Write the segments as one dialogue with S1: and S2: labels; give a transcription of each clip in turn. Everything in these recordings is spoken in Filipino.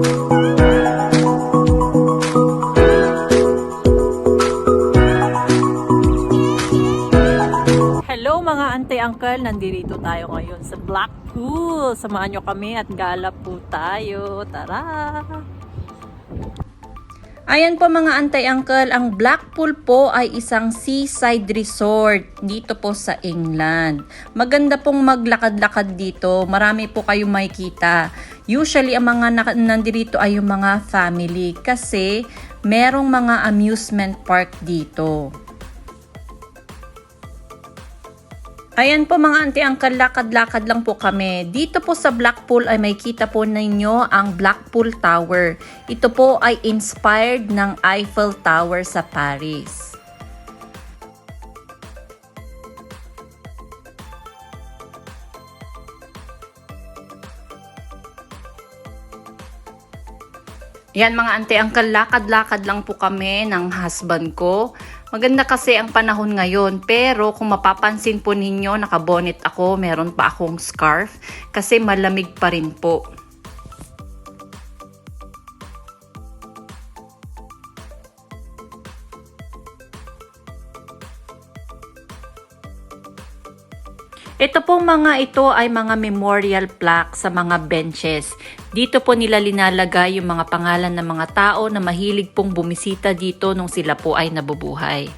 S1: Hello mga ante uncle, nandito tayo ngayon sa Blackpool. Samahan nyo kami at gala po tayo. Tara!
S2: Ayan po mga antay uncle, ang Blackpool po ay isang seaside resort dito po sa England. Maganda pong maglakad-lakad dito, marami po kayong makikita. Usually ang mga nandito ay yung mga family kasi merong mga amusement park dito. Ayan po mga auntie, ang lakad-lakad lang po kami. Dito po sa Blackpool ay may kita po ninyo ang Blackpool Tower. Ito po ay inspired ng Eiffel Tower sa Paris. Yan mga ante, ang kalakad-lakad lang po kami ng husband ko. Maganda kasi ang panahon ngayon, pero kung mapapansin po ninyo, nakabonet ako, meron pa akong scarf, kasi malamig pa rin po. Ito pong mga ito ay mga memorial plaque sa mga benches. Dito po nila linalagay yung mga pangalan ng mga tao na mahilig pong bumisita dito nung sila po ay nabubuhay.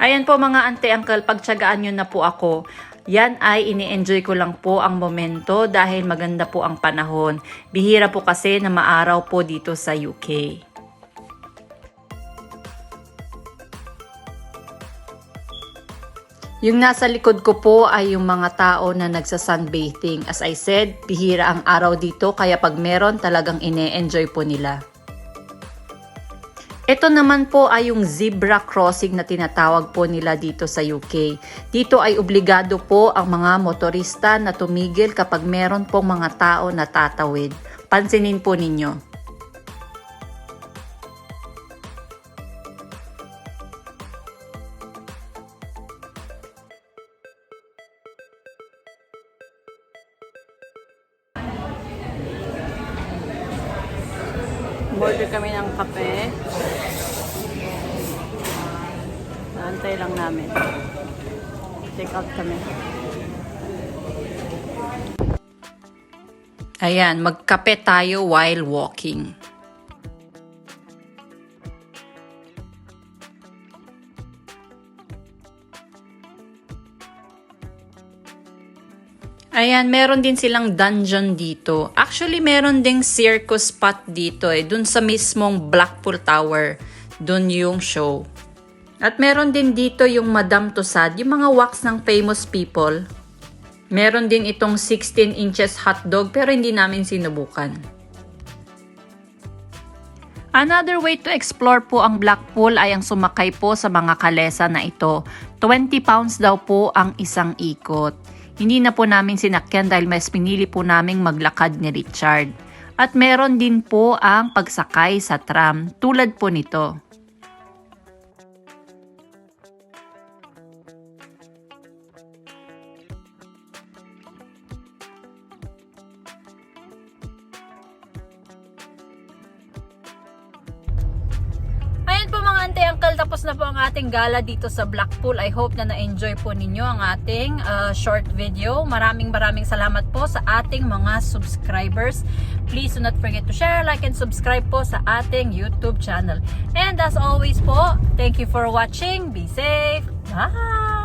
S2: Ayan po mga ante uncle, pagtsagaan nyo na po ako. Yan ay ini-enjoy ko lang po ang momento dahil maganda po ang panahon. Bihira po kasi na maaraw po dito sa UK. Yung nasa likod ko po ay yung mga tao na nagsa-sunbathing. As I said, bihira ang araw dito kaya pag meron talagang ine-enjoy po nila. Ito naman po ay yung zebra crossing na tinatawag po nila dito sa UK. Dito ay obligado po ang mga motorista na tumigil kapag meron pong mga tao na tatawid. Pansinin po ninyo.
S1: Order kami ng kape. Naantay lang namin. Check out kami.
S2: Ayan, magkape tayo while walking. Ayan, meron din silang dungeon dito. Actually, meron ding circus spot dito eh. Dun sa mismong Blackpool Tower. Dun yung show. At meron din dito yung Madame Tussad, yung mga wax ng famous people. Meron din itong 16 inches hotdog pero hindi namin sinubukan. Another way to explore po ang Blackpool ay ang sumakay po sa mga kalesa na ito. 20 pounds daw po ang isang ikot. Hindi na po namin sinakyan dahil mas pinili po naming maglakad ni Richard. At meron din po ang pagsakay sa tram tulad po nito.
S1: Tapos na po ang ating gala dito sa Blackpool. I hope na na-enjoy po ninyo ang ating uh, short video. Maraming maraming salamat po sa ating mga subscribers. Please do not forget to share, like, and subscribe po sa ating YouTube channel. And as always po, thank you for watching. Be safe. Bye!